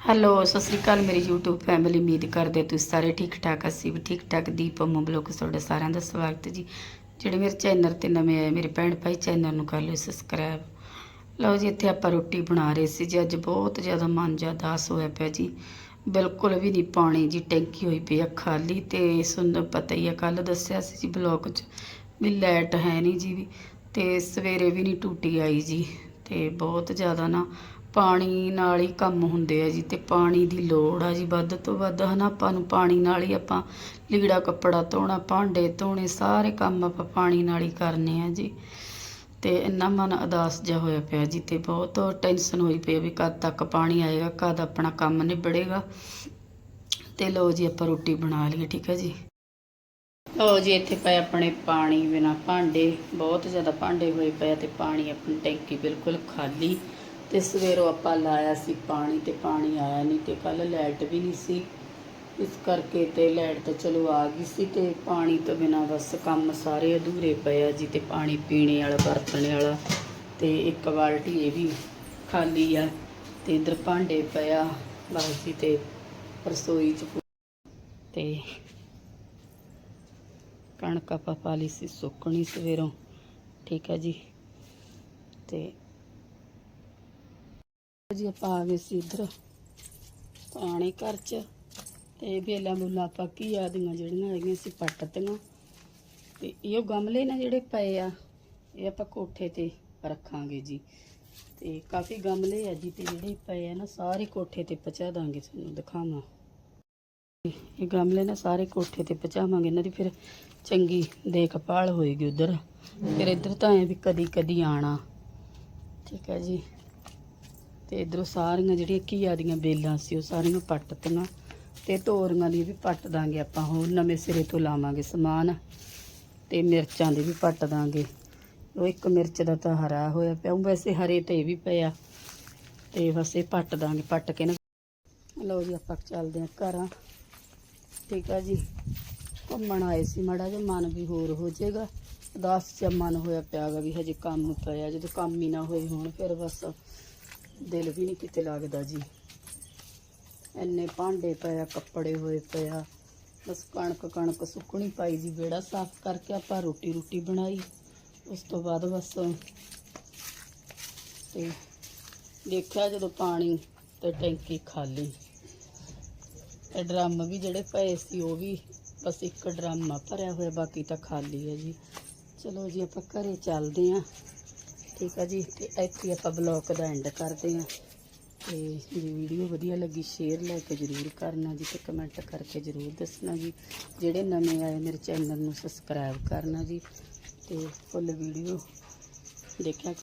Hello, Sat Sri ਅਕਾਲ ਮੇਰੀ YouTube family ਉਮੀਦ ਕਰਦੇ ਤੁਸੀਂ ਸਾਰੇ ਠੀਕ ਠਾਕ ਅਸੀਂ ਵੀ ਠੀਕ ਠਾਕ ਦੀਪ ਅੰਮੂ ਬਲੌਗ ਤੁਹਾਡਾ ਸਾਰਿਆਂ ਦਾ ਸਵਾਗਤ ਜੀ। ਜਿਹੜੇ ਮੇਰੇ ਚੈਨਲ ਤੇ ਨਵੇਂ ਆਏ, ਮੇਰੇ ਭੈਣ ਭਾਈ ਚੈਨਲ ਨੂੰ ਕਰ ਲਓ ਸਬਸਕ੍ਰਾਈਬ ਲਓ ਜੀ, ਇੱਥੇ ਆਪਾਂ ਰੋਟੀ ਬਣਾ ਰਹੇ ਸੀ ਜੀ, ਅੱਜ ਬਹੁਤ ਜ਼ਿਆਦਾ ਮਨ ਜਿਹਾ ਉਦਾਸ ਹੋਇਆ ਪਿਆ ਜੀ। ਬਿਲਕੁਲ ਵੀ ਨਹੀਂ ਪਾਣੀ ਜੀ, ਟੈਂਕੀ ਹੋਈ ਪਈ ਆ ਖਾਲੀ ਤੇ ਸੁਣ ਪਤਾ ਹੀ ਆ ਕੱਲ ਦੱਸਿਆ ਸੀ ਜੀ ਬਲੌਗ 'ਚ ਵੀ ਲਾਈਟ ਹੈ ਨਹੀਂ ਜੀ ਵੀ, ਤੇ ਸਵੇਰੇ ਵੀ ਨਹੀਂ ਟੂਟੀ ਆਈ ਜੀ। ਤੇ ਬਹੁਤ ਜ਼ਿਆਦਾ ਨਾ ਪਾਣੀ ਨਾਲ ਹੀ ਕੰਮ ਹੁੰਦੇ ਆ ਜੀ ਤੇ ਪਾਣੀ ਦੀ ਲੋੜ ਆ ਜੀ ਵੱਧ ਤੋਂ ਵੱਧ ਹਨਾ, ਆਪਾਂ ਨੂੰ ਪਾਣੀ ਨਾਲ ਹੀ ਆਪਾਂ ਲੀੜਾ ਕੱਪੜਾ ਧੋਣਾ, ਭਾਂਡੇ ਧੋਣੇ, ਸਾਰੇ ਕੰਮ ਆਪਾਂ ਪਾਣੀ ਨਾਲ ਹੀ ਕਰਨੇ ਆ ਜੀ। ਤੇ ਇੰਨਾ ਮਨ ਉਦਾਸ ਜਿਹਾ ਹੋਇਆ ਪਿਆ ਜੀ ਤੇ ਬਹੁਤ ਟੈਨਸ਼ਨ ਹੋਈ ਪਈ ਵੀ ਕਦ ਤੱਕ ਪਾਣੀ ਆਏਗਾ, ਕਦ ਆਪਣਾ ਕੰਮ ਨਿਬੜੇਗਾ। ਤੇ ਲਓ ਜੀ ਆਪਾਂ ਰੋਟੀ ਬਣਾ ਲਈਏ, ਠੀਕ ਹੈ ਜੀ। ਲਓ ਜੀ ਇੱਥੇ ਪਏ ਆਪਣੇ ਪਾਣੀ ਬਿਨਾ ਭਾਂਡੇ, ਬਹੁਤ ਜ਼ਿਆਦਾ ਭਾਂਡੇ ਹੋਏ ਪਏ ਆ ਤੇ ਪਾਣੀ ਆਪਣੀ ਟੈਂਕੀ ਬਿਲਕੁਲ ਖਾਲੀ। ਤੇ ਸਵੇਰੋਂ ਆਪਾਂ ਲਾਇਆ ਸੀ ਪਾਣੀ ਤੇ ਪਾਣੀ ਆਇਆ ਨਹੀਂ ਤੇ ਕੱਲ ਲਾਈਟ ਵੀ ਨਹੀਂ ਸੀ। ਇਸ ਕਰਕੇ ਤੇ ਲਾਈਟ ਤਾਂ ਚਲੋ ਆ ਗਈ ਸੀ ਤੇ ਪਾਣੀ ਤੋਂ ਬਿਨਾ ਬਸ ਕੰਮ ਸਾਰੇ ਅਧੂਰੇ ਪਏ ਆ ਜੀ ਤੇ ਪਾਣੀ ਪੀਣੇ ਵਾਲਾ, ਵਰਤਣੇ ਵਾਲਾ ਤੇ ਇੱਕ ਬਾਲਟੀ ਇਹ ਵੀ ਖਾਲੀ ਆ ਤੇ ਇਧਰ ਭਾਂਡੇ ਪਿਆ ਬਸ ਜੀ ਤੇ ਰਸੋਈ ਚ ਤੇ ਕਣਕ ਆਪਾਂ ਪਾ ਲਈ ਸੀ ਸੁੱਕਣੀ ਸਵੇਰੋਂ, ਠੀਕ ਹੈ ਜੀ। ਤੇ ਜੀ ਆਪਾਂ ਆ ਗਏ ਸੀ ਇੱਧਰ, ਪੁਰਾਣੇ ਘਰ 'ਚ। ਤੇ ਬੇਲਾਂ ਬੁੱਲਾਂ ਆਪਾਂ ਕੀ ਆਦੀਆਂ ਜਿਹੜੀਆਂ ਹੈਗੀਆਂ ਸੀ, ਪੱਟ ਤੇ ਇਹ ਗਮਲੇ ਨਾ ਜਿਹੜੇ ਪਏ ਆ, ਇਹ ਆਪਾਂ ਕੋਠੇ ਤੇ ਰੱਖਾਂਗੇ ਜੀ। ਤੇ ਕਾਫੀ ਗਮਲੇ ਆ ਜੀ ਤੇ ਜਿਹੜੇ ਪਏ ਆ ਨਾ, ਸਾਰੇ ਕੋਠੇ ਤੇ ਪਹੁੰਚਾ ਦਾਂਗੇ ਤੁਹਾਨੂੰ ਦਿਖਾਵਾਂ। ਇਹ ਗਮਲੇ ਨਾ ਸਾਰੇ ਕੋਠੇ ਤੇ ਪਹੁੰਚਾਵਾਂਗੇ, ਇਹਨਾਂ ਦੀ ਫਿਰ ਚੰਗੀ ਦੇਖਭਾਲ ਹੋਏਗੀ ਉਧਰ। ਫਿਰ ਇੱਧਰ ਤਾਂ ਐ ਵੀ ਕਦੀ ਕਦੀ ਆਣਾ ਠੀਕ ਹੈ ਜੀ। ਤੇ ਇਧਰੋਂ ਸਾਰੀਆਂ ਜਿਹੜੀਆਂ ਘੀਆ ਦੀਆਂ ਬੇਲਾਂ ਸੀ, ਉਹ ਸਾਰੀਆਂ ਪੱਟ ਤੀਆਂ ਤੇ ਤੋਰੀਆਂ ਦੀ ਵੀ ਪੱਟ ਦਾਂਗੇ ਆਪਾਂ, ਹੋਰ ਨਵੇਂ ਸਿਰੇ ਤੋਂ ਲਾਵਾਂਗੇ ਸਮਾਨ ਤੇ ਮਿਰਚਾਂ ਦੇ ਵੀ ਪੱਟ ਦਾਂਗੇ। ਉਹ ਇੱਕ ਮਿਰਚ ਦਾ ਤਾਂ ਹਰਾ ਹੋਇਆ ਪਿਆ ਵੈਸੇ ਹਰੇ ਤੇ ਵੀ ਪਿਆ ਤੇ ਬਸ ਇਹ ਪੱਟ ਦਾਂਗੇ, ਪੱਟ ਕੇ ਨਾ। ਲਓ ਜੀ ਆਪਾਂ ਚੱਲਦੇ ਆਂ ਘਰਾਂ। ਠੀਕ ਆ ਜੀ, ਘੁੰਮਣ ਆਏ ਸੀ ਮਾੜਾ ਜਿਹਾ, ਮਨ ਵੀ ਹੋਰ ਹੋ ਜਾਏਗਾ। ਉਦਾਸ ਜਿਹਾ ਮਨ ਹੋਇਆ ਪਿਆਗਾ ਵੀ ਹਜੇ ਕੰਮ ਪਿਆ, ਜਦੋਂ ਕੰਮ ਹੀ ਨਾ ਹੋਏ ਹੋਣ, ਫਿਰ ਬਸ ਦਿਲ ਵੀ ਨਹੀਂ ਕਿਤੇ ਲੱਗਦਾ ਜੀ। ਇੰਨੇ ਭਾਂਡੇ ਪਿਆ, ਕੱਪੜੇ ਹੋਏ ਪਿਆ। ਬਸ ਕਣਕ ਕਣਕ ਸੁੱਕਣੀ ਪਾਈ ਜੀ, ਵਿਹੜਾ ਸਾਫ਼ ਕਰਕੇ ਆਪਾਂ ਰੋਟੀ ਰੋਟੀ ਬਣਾਈ। ਉਸ ਤੋਂ ਬਾਅਦ ਬਸ ਤੇ ਦੇਖਿਆ ਜਦੋਂ ਪਾਣੀ ਤੇ ਟੈਂਕੀ ਖਾਲੀ। ਤੇ ਡਰਮ ਵੀ ਜਿਹੜੇ ਪਏ ਸੀ, ਉਹ ਵੀ ਬਸ ਇੱਕ ਡਰਮ ਭਰਿਆ ਹੋਇਆ, ਬਾਕੀ ਤਾਂ ਖਾਲੀ ਹੈ ਜੀ। ਚਲੋ ਜੀ, ਆਪਾਂ ਘਰੇ ਚੱਲਦੇ ਆਂ ਠੀਕ ਆ ਜੀ, ਤੇ ਇੱਥੇ ਆਪਾਂ ਬਲੌਗ ਦਾ ਐਂਡ ਕਰਦੇ ਆਂ ਤੇ ਜੇ ਵੀਡੀਓ ਵਧੀਆ ਲੱਗੀ ਸ਼ੇਅਰ ਲੈ ਕੇ ਜ਼ਰੂਰ ਕਰਨਾ ਜੀ ਤੇ ਕਮੈਂਟ ਕਰਕੇ ਜ਼ਰੂਰ ਦੱਸਣਾ ਜੀ। ਜਿਹੜੇ ਨਵੇਂ ਆਏ ਮੇਰੇ ਚੈਨਲ ਨੂੰ ਸਬਸਕ੍ਰਾਈਬ ਕਰਨਾ ਜੀ। ਤੇ ਫੁੱਲ ਵੀਡੀਓ ਦੇਖਿਆ